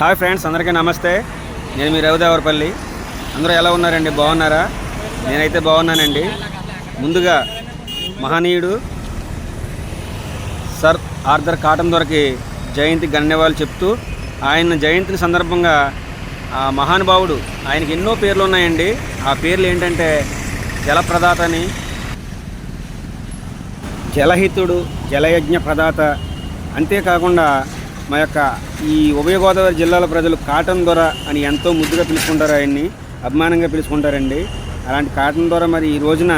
Hi friends అందరికీ నమస్తే. నేను మీ రవిదేవరపల్లి. అందరూ ఎలా ఉన్నారండి? బాగున్నారా? నేనైతే బాగున్నానండి. ముందుగా మహనీయుడు సర్ ఆర్థర్ కాటన్ దొరకి జయంతి గణ్యవాళ్ళు చెప్తూ ఆయన జయంతిని సందర్భంగా ఆ మహానుభావుడు ఆయనకి ఎన్నో పేర్లు ఉన్నాయండి. ఆ పేర్లు ఏంటంటే జలప్రదాత అని జలహితుడు జలయజ్ఞ ప్రదాత అంతేకాకుండా మా యొక్క ఈ ఉభయ గోదావరి జిల్లాల ప్రజలు కాటన్ దొర అని ఎంతో ముద్దుగా పిలుచుకుంటారు ఆయన్ని అభిమానంగా పిలుచుకుంటారండి. అలాంటి కాటన్ దొర మరి ఈ రోజున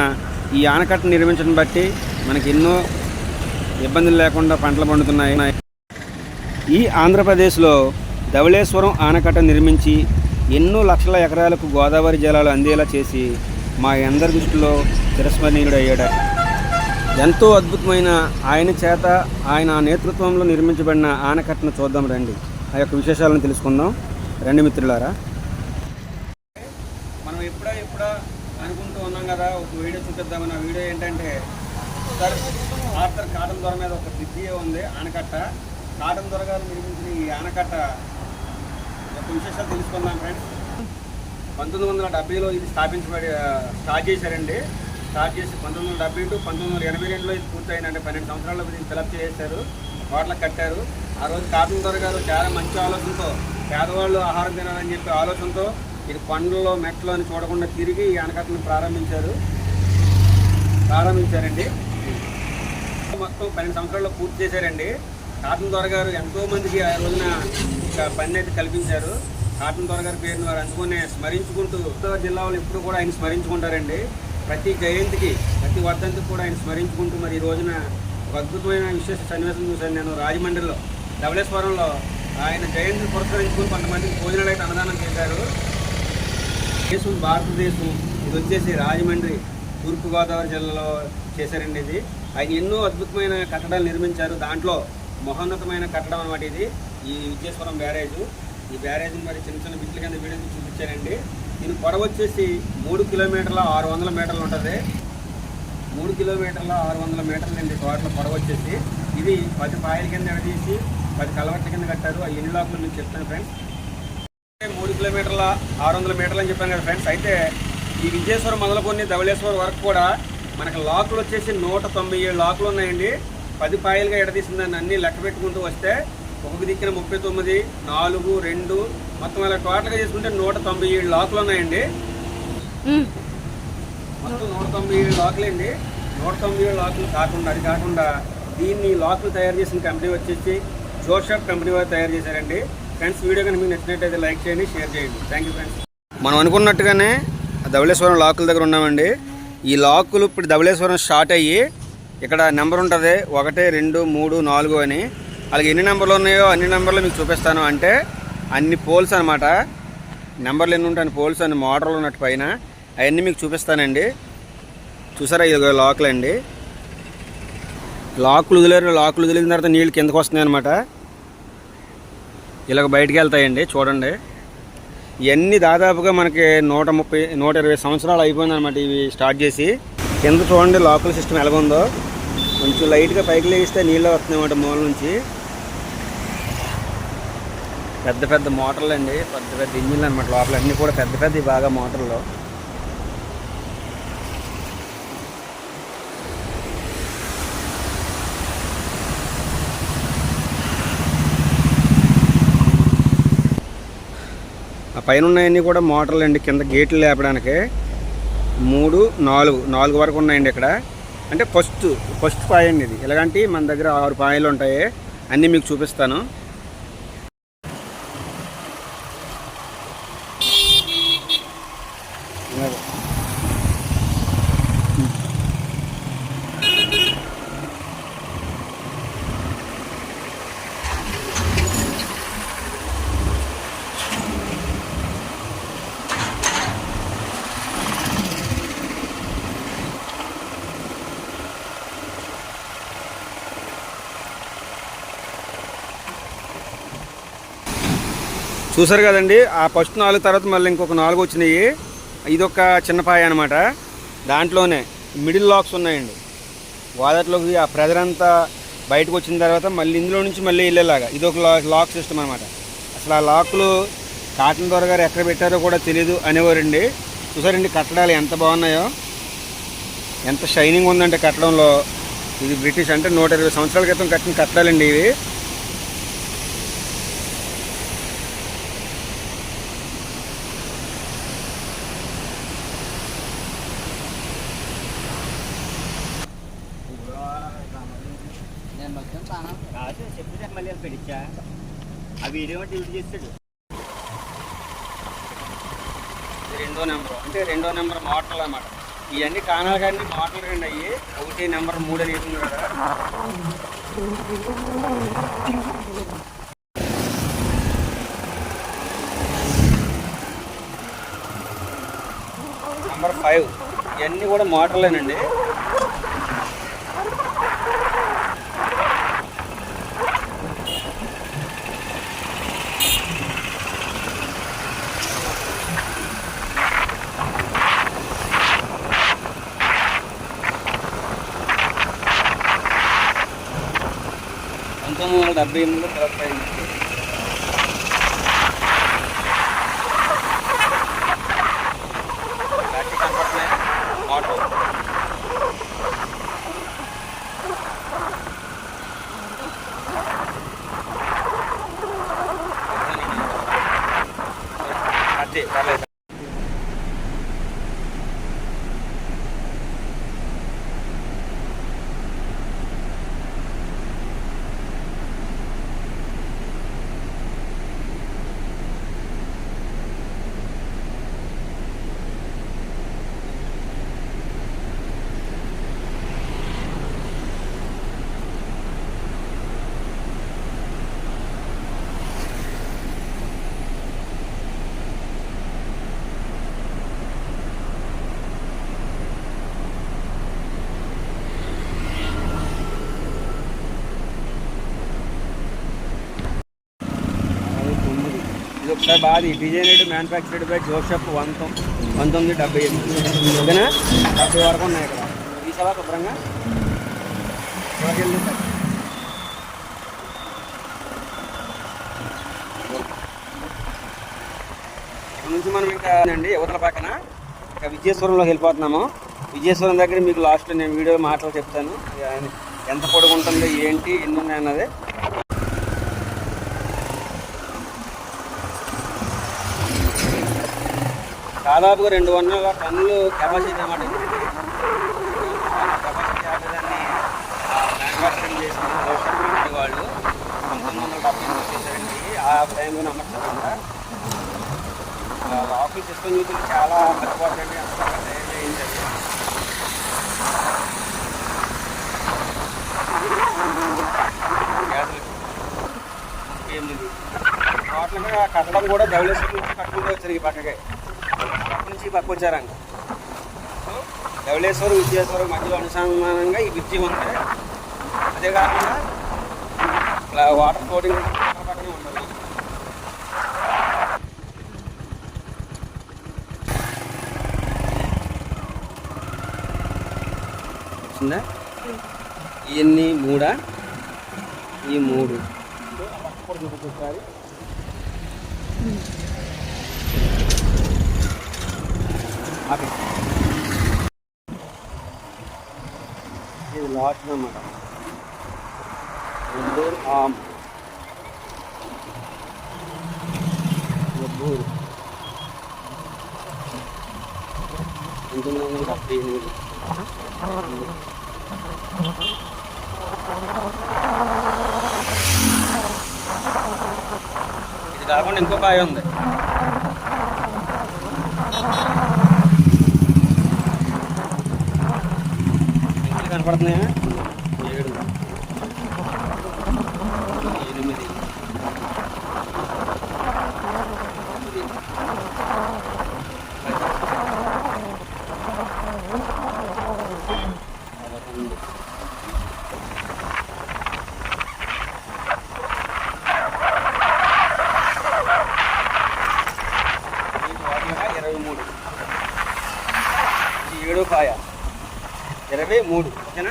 ఈ ఆనకట్ట నిర్మించడం బట్టి మనకి ఎన్నో ఇబ్బందులు లేకుండా పంటలు పండుతున్నాయి. ఈ ఆంధ్రప్రదేశ్లో ధవళేశ్వరం ఆనకట్ట నిర్మించి ఎన్నో లక్షల ఎకరాలకు గోదావరి జలాలు అందేలా చేసి మా అందరి దృష్టిలో తిరస్మరణీయుడు అయ్యాడు ఎంతో అద్భుతమైన ఆయన చేత ఆయన నేతృత్వంలో నిర్మించబడిన ఆనకట్టను చూద్దాం రండి. ఆ యొక్క విశేషాలను తెలుసుకుందాం. రండి మిత్రులారా. మనం ఎప్పుడా ఎప్పుడా అనుకుంటూ ఉన్నాం కదా ఒక వీడియో చూపిద్దామని ఆ వీడియో ఏంటంటే సార్ ఆర్థర్ కాటన్ దొర మీద ఒక బ్రిడ్జి ఉంది ఆనకట్ట. కాటన్ దొర గారు నిర్మించిన ఈ ఆనకట్ట. యొక్క విశేషాలు తెలుసుకుందాం ఫ్రెండ్స్ పంతొమ్మిది వందల డెబ్బైలో ఇది స్థాపించబడి స్టార్ట్ చేశారండి. స్టార్ట్ చేసి పంతొమ్మిది వందల డెబ్బై టు పంతొమ్మిది వందల ఎనభై రెండులో ఇది పూర్తయిందంటే పన్నెండు సంవత్సరాల్లో దీన్ని ఫిలప్ చేశారు వాటిలో కట్టారు. ఆ రోజు కాటన్ దొర గారు చాలా మంచి ఆలోచనతో పేదవాళ్ళు ఆహారం తినాలని చెప్పి ఆలోచనతో ఇది పండ్లలో మెట్లు అని చూడకుండా తిరిగి ఈ ఆనకట్టను ప్రారంభించారు. ప్రారంభించారండి. మొత్తం పన్నెండు సంవత్సరాల్లో పూర్తి చేశారండి. కాటన్ దొర గారు ఎంతో మందికి ఆ రోజున పని అయితే కల్పించారు. కాటన్ దొర గారి పేరును వారు అందుకునే స్మరించుకుంటూ ఉత్తర జిల్లాలో ఎప్పుడు కూడా ఆయన స్మరించుకుంటారండి. ప్రతి జయంతికి ప్రతి వర్ధంతికి కూడా ఆయన స్మరించుకుంటూ మరి ఈ రోజున ఒక అద్భుతమైన విశేష సన్నివేశం చూశాను నేను రాజమండ్రిలో. ధవళేశ్వరంలో ఆయన జయంతిని పురస్కరించుకుని కొంతమందికి భోజనాలు అయితే అన్నదానం చేశారు. దేశం భారతదేశం ఇది వచ్చేసి రాజమండ్రి తూర్పుగోదావరి జిల్లాలో చేశారండి ఇది. ఆయన ఎన్నో అద్భుతమైన కట్టడాలు నిర్మించారు. దాంట్లో మహోన్నతమైన కట్టడం అనమాట ఇది. ఈ విద్యేశ్వరం బ్యారేజ్. ఈ బ్యారేజ్ మరి చిన్న చిన్న బిడ్డల కింద వీడియో చూపించారండి దీని పొడవ వచ్చేసి మూడు కిలోమీటర్ల ఆరు వందల మీటర్లు ఉంటుంది. మూడు కిలోమీటర్ల ఆరు వందల మీటర్లు అండి టోటల్ పొడవ వచ్చేసి. ఇది పది పాయల కింద ఎడదీసి పది కలవట్ల కింద కట్టారు. ఆ ఎన్ని లోపల నేను చెప్తాను ఫ్రెండ్స్ మూడు కిలోమీటర్ల ఆరు వందల మీటర్లు అని చెప్పాను కదా ఫ్రెండ్స్ అయితే ఈ విజయేశ్వరం మొదలుకొని ధవళేశ్వరం వరకు కూడా మనకు లాకులు వచ్చేసి నూట తొంభై ఏడు లాకులు ఉన్నాయండి. పది పాయలుగా ఎడదీసిన దాన్ని అన్నీ లెక్క పెట్టుకుంటూ వస్తే ఒక దిక్కున ముప్పై తొమ్మిది నాలుగు రెండు మొత్తం అలా టోటల్గా చేసుకుంటే నూట తొంభై ఏడు లాకులు ఉన్నాయండి. మొత్తం నూట తొంభై ఏడు లాకులు అండి నూట తొంభై ఏడు లాకులు కాకుండా అది కాకుండా దీన్ని లాకులు తయారు చేసిన కంపెనీ వచ్చేసి జోషాప్ కంపెనీ వారు తయారు చేశారండి. ఫ్రెండ్స్ వీడియో కనుక మీకు నచ్చినట్టయితే లైక్ చేయండి షేర్ చేయండి. థ్యాంక్ యూ ఫ్రెండ్స్ మనం అనుకున్నట్టుగానే ధవళేశ్వరం లాకుల దగ్గర ఉన్నామండి. ఈ లాకులు ఇప్పుడు ధవళేశ్వరం స్టార్ట్ అయ్యి ఇక్కడ నెంబర్ ఉంటుంది. ఒకటి రెండు మూడు నాలుగు అని. అలాగే ఎన్ని నెంబర్లు ఉన్నాయో అన్ని నెంబర్లు మీకు చూపిస్తాను. అంటే అన్ని పోల్స్ అనమాట నెంబర్లు ఎన్ని ఉంటాయి పోల్స్ అన్ని మోటార్లు ఉన్నట్టు పైన. అవన్నీ మీకు చూపిస్తానండి. చూసారా? ఇది లాక్లు అండి. లాక్లు వదిలేరు. లాకులు వదిలిన తర్వాత నీళ్ళు కిందకు వస్తున్నాయి అనమాట ఇలాగ బయటికి వెళ్తాయండి. చూడండి. ఇవన్నీ దాదాపుగా మనకి నూట ముప్పై నూట ఇరవై సంవత్సరాలు అయిపోయింది అనమాట ఇవి స్టార్ట్ చేసి. కింద చూడండి లోకల్ సిస్టమ్ ఎలాగుందో. కొంచెం లైట్గా పైకి లేగిస్తే నీళ్ళు వస్తున్నాయి అన్నమాట మూల నుంచి. పెద్ద పెద్ద మోటార్లు అండి పెద్ద పెద్ద ఇంజిన్లు అనమాట లోపల అన్నీ కూడా పెద్ద పెద్ద బాగా మోటార్లు. ఆ పైన ఉన్నాయన్నీ కూడా మోటార్లు అండి కింద గేట్లు లేపడానికి. మూడు నాలుగు నాలుగు వరకు ఉన్నాయండి ఇక్కడ. అంటే ఫస్ట్ ఫస్ట్ పాయ అండి ఇది. ఎలాగంటే మన దగ్గర ఆరు పాయలు ఉంటాయి. అన్నీ మీకు చూపిస్తాను. చూసారు కదండి ఆ ఫస్ట్ నాలుగు తర్వాత మళ్ళీ ఇంకొక నాలుగు వచ్చినాయి. ఇది ఒక చిన్న పాయ అనమాట దాంట్లోనే మిడిల్ లాక్స్ ఉన్నాయండి. వాదట్లోకి ఆ ప్రెజర్ అంతా బయటకు వచ్చిన తర్వాత మళ్ళీ ఇందులో నుంచి మళ్ళీ వెళ్ళేలాగా. ఇది ఒక లాక్ లాక్ సిస్టమ్ అనమాట అసలు ఆ లాక్లు కాటన్ దొర గారు ఎక్కడ పెట్టారో కూడా తెలియదు అనేవారండి. చూసారండి కట్టడాలు ఎంత బాగున్నాయో. ఎంత షైనింగ్ ఉందంటే కట్టడంలో. ఇది బ్రిటిష్ అంటే నూట ఇరవై సంవత్సరాల క్రితం కట్టిన కట్టడాలండి ఇవి. మళ్ళీ అది పెట్టించా ఆ వీడియో డ్యూటీ చేస్తాడు. రెండో నెంబర్. అంటే రెండో నెంబర్ మోటార్లు అన్నమాట. ఇవన్నీ కానాలు కానీ మోటార్లు రెండు అయ్యి ఒకటి నెంబర్ మూడు అని వేసింది కదా. Number five. ఇవన్నీ కూడా మోటార్లేనండి పంతొమ్మిది వందల డెబ్బై ఎనిమిదిలో డెబ్బై ఎనిమిది బ్యాటరీ కనపడుతున్నాయి ఆటో అదే పర్లేదు అరవై తొమ్మిది సార్ బాది బాగా మ్యానుఫ్యాక్చర్డ్ బై జోసెఫ్ వన్ పంతొమ్మిది డెబ్బై ఎనిమిది. ఓకేనా? డెబ్బై వరకు ఉన్నాయి ఇక్కడ. తీసావా శుభ్రంగా? నుంచి మనం ఇంకా అండి యువతల పక్కన ఇంకా విజయేశ్వరంలోకి వెళ్ళిపోతున్నాము. విజయేశ్వరం దగ్గర మీకు లాస్ట్ నేను వీడియో మాటలు చెప్తాను. ఎంత పొడుగు ఉంటుంది ఏంటి ఎన్ని ఉన్నాయన్నది. దాదాపుగా రెండు వందల టన్నులు కెపాసిటీ అన్నమాట కెపాసిటీ మ్యానుఫ్యాక్చరింగ్ చేసిన వాళ్ళు పంతొమ్మిది వందల డెబ్బై వచ్చేసారండి ఆ టైంలో అమర్చారంట ఆఫీస్ సిస్టమ్ చూసి చాలా పచ్చిపోతుంది అంత తయారు టోటల్గా కట్టడం కూడా ధవళేశ్వరం నుంచి కట్టుకుంటూ వచ్చారు ఈ పక్కకే అక్కడి నుంచి ఈ పక్క వచ్చారంట సో ధవళేశ్వరం విద్యేశ్వరం మధ్యలో అనుసంధానంగా ఈ బ్రిడ్జి ఉంది. అదే కాకుండా వాటర్ ఫ్లోటింగ్ పక్కనే ఉంటుంది వచ్చిందా? ఇవన్నీ మూడా? ఈ మూడు. ఒకసారి. ఆపే. ఇది లాస్ట్ అన్నమాట నెల్లూరు ఆమ్. ఎబ్బూరు పంతొమ్మిది వందల డెబ్బై ఎనిమిది. ఇది కాకుండా ఇంకో కాయ ఉంది. కనపడుతున్నాయా ఏడు ఎనిమిది పదకొండు ఈ టోటల్గా ఇరవై మూడు ఈ ఏడు కాయ ఇరవై మూడు. ఓకేనా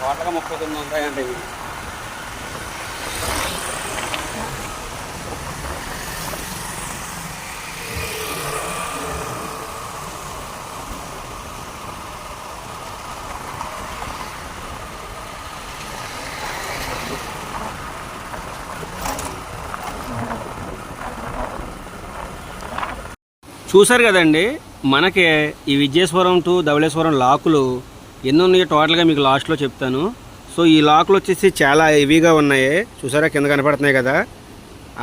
టోటల్గా ముప్పై తొమ్మిది ఉంటాయండి. చూశారు కదండి మనకి ఈ విజయేశ్వరం టు ధవళేశ్వరం లాకులు ఎన్ని ఉన్నాయో టోటల్గా మీకు లాస్ట్లో చెప్తాను. సో ఈ లాకులు వచ్చేసి చాలా హెవీగా ఉన్నాయి. చూసారా కింద కనపడుతున్నాయి కదా.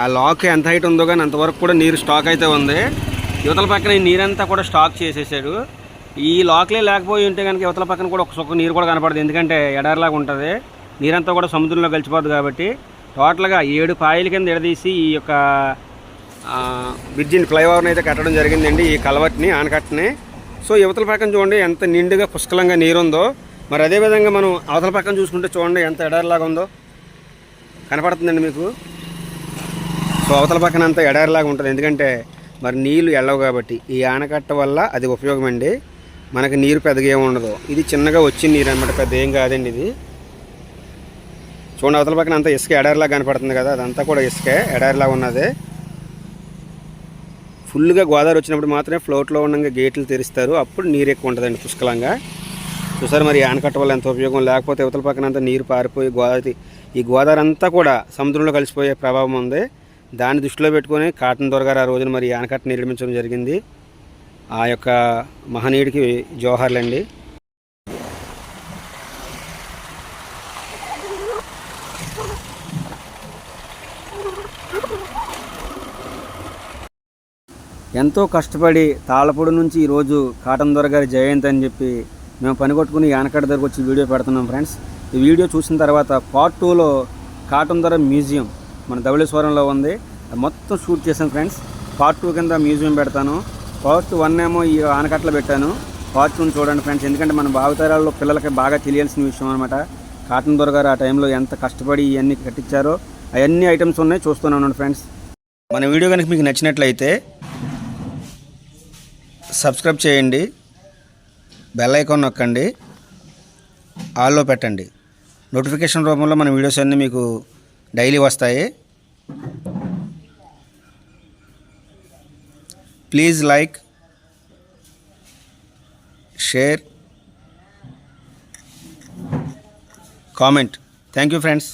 ఆ లాక్ ఎంత హైట్ ఉందో కానీ అంతవరకు కూడా నీరు స్టాక్ అయితే ఉంది. యువతల పక్కన ఈ నీరంతా కూడా స్టాక్ చేసేసాడు. ఈ లాక్లే లేకపోయి ఉంటే కనుక యువతల పక్కన కూడా ఒక సొక్క నీరు కూడా కనపడదు. ఎందుకంటే ఎడారిలాగా ఉంటుంది. నీరంతా కూడా సముద్రంలో కలిసిపోద్ది కాబట్టి టోటల్గా ఏడు పాయల కింద ఎడదీసి ఈ యొక్క బ్రిడ్జిని ఫ్లైఓవర్ని అయితే కట్టడం జరిగిందండి ఈ కలవట్ని ఆనకట్టని. సో యువతల పక్కన చూడండి ఎంత నిండుగా పుష్కలంగా నీరుందో. మరి అదేవిధంగా మనం అవతల పక్కన చూసుకుంటే చూడండి ఎంత ఎడారిలాగా ఉందో. కనపడుతుందండి మీకు? సో అవతల పక్కన అంతా ఎడారిలాగా ఉంటుంది. ఎందుకంటే మరి నీళ్ళు ఎల్లవు కాబట్టి. ఈ ఆనకట్ట వల్ల అది ఉపయోగం అండి మనకి నీరు పెద్దగా ఏమి ఉండదు. ఇది చిన్నగా వచ్చిన నీరు అనమాట పెద్ద ఏం కాదండి ఇది. చూడండి అవతల పక్కన అంతా ఇసుక ఎడారిలాగా కనపడుతుంది కదా అదంతా కూడా ఇసుకే ఎడారిలాగా ఉన్నది. ఫుల్గా గోదావరి వచ్చినప్పుడు మాత్రమే ఫ్లోట్లో ఉండగా గేట్లు తెరుస్తారు. అప్పుడు నీరు ఎక్కువ ఉంటుందండి పుష్కలంగా. చూసారు మరి ఆనకట్ట వల్ల ఎంత ఉపయోగం? లేకపోతే ఇవతల పక్కన అంతా నీరు పారిపోయి గోదావరి ఈ గోదావరి అంతా కూడా సముద్రంలో కలిసిపోయే ప్రభావం ఉంది. దాన్ని దృష్టిలో పెట్టుకొని కాటన్ దొరగారు ఆ రోజున మరి ఆనకట్ట నిర్మించడం జరిగింది. ఆ యొక్క మహనీయుడికి జోహార్లండి. ఎంతో కష్టపడి తాళపూడి నుంచి ఈరోజు కాటన్ దొర గారి జయంతి అని చెప్పి మేము పని కొట్టుకుని ఆనకట్ట దగ్గరకు వచ్చి వీడియో పెడుతున్నాం ఫ్రెండ్స్. ఈ వీడియో చూసిన తర్వాత పార్ట్ టూలో కాటన్ దొర మ్యూజియం మన ధవళేశ్వరంలో ఉంది. అది మొత్తం షూట్ చేశాను ఫ్రెండ్స్. పార్ట్ టూ కింద మ్యూజియం పెడతాను. పార్ట్ వన్ ఏమో ఈ ఆనకట్టలో పెట్టాను. పార్ట్ టూని చూడండి ఫ్రెండ్స్. ఎందుకంటే మన భావితరాల్లో పిల్లలకి బాగా తెలియాల్సిన విషయం అనమాట కాటన్ దొర గారు ఆ టైంలో ఎంత కష్టపడి ఇవన్నీ కట్టించారో అవన్నీ ఐటమ్స్ ఉన్నాయి. చూస్తున్నాను ఫ్రెండ్స్. మన వీడియో కనుక మీకు నచ్చినట్లయితే సబ్స్క్రైబ్ చేయండి. బెల్ ఐకాన్ నొక్కండి. ఆల్లో పెట్టండి. నోటిఫికేషన్ రూపంలో మన వీడియోస్ అన్నీ మీకు డైలీ వస్తాయి. Please like share comment. Thank you friends.